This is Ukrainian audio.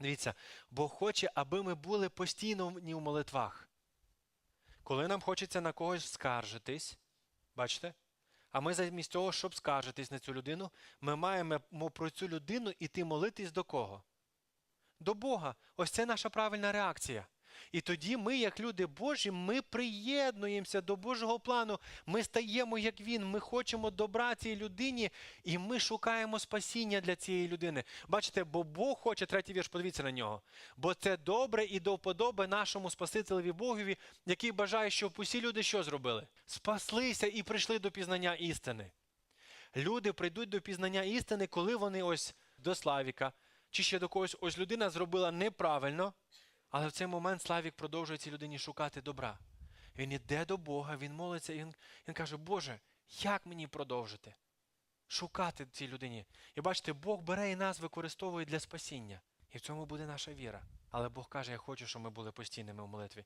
Дивіться, Бог хоче, аби ми були постійно в молитвах. Коли нам хочеться на когось скаржитись, бачите? А ми замість того, щоб скаржитись на цю людину, ми маємо про цю людину іти молитись до кого? До Бога. Ось це наша правильна реакція. І тоді ми, як люди Божі, ми приєднуємося до Божого плану. Ми стаємо як Він. Ми хочемо добра цій людині, і ми шукаємо спасіння для цієї людини. Бачите, бо Бог хоче, третій вірш, подивіться на нього. Бо це добре і до вподоби нашому Спасителеві Богові, який бажає, щоб усі люди що зробили? Спаслися і прийшли до пізнання істини. Люди прийдуть до пізнання істини, коли вони ось до Славіка, чи ще до когось, ось людина зробила неправильно, але в цей момент Славік продовжує цій людині шукати добра. Він іде до Бога, він молиться, і він, він каже, Боже, як мені продовжити? Шукати цій людині. І бачите, Бог бере і нас використовує для спасіння. І в цьому буде наша віра. Але Бог каже, я хочу, щоб ми були постійними в молитві.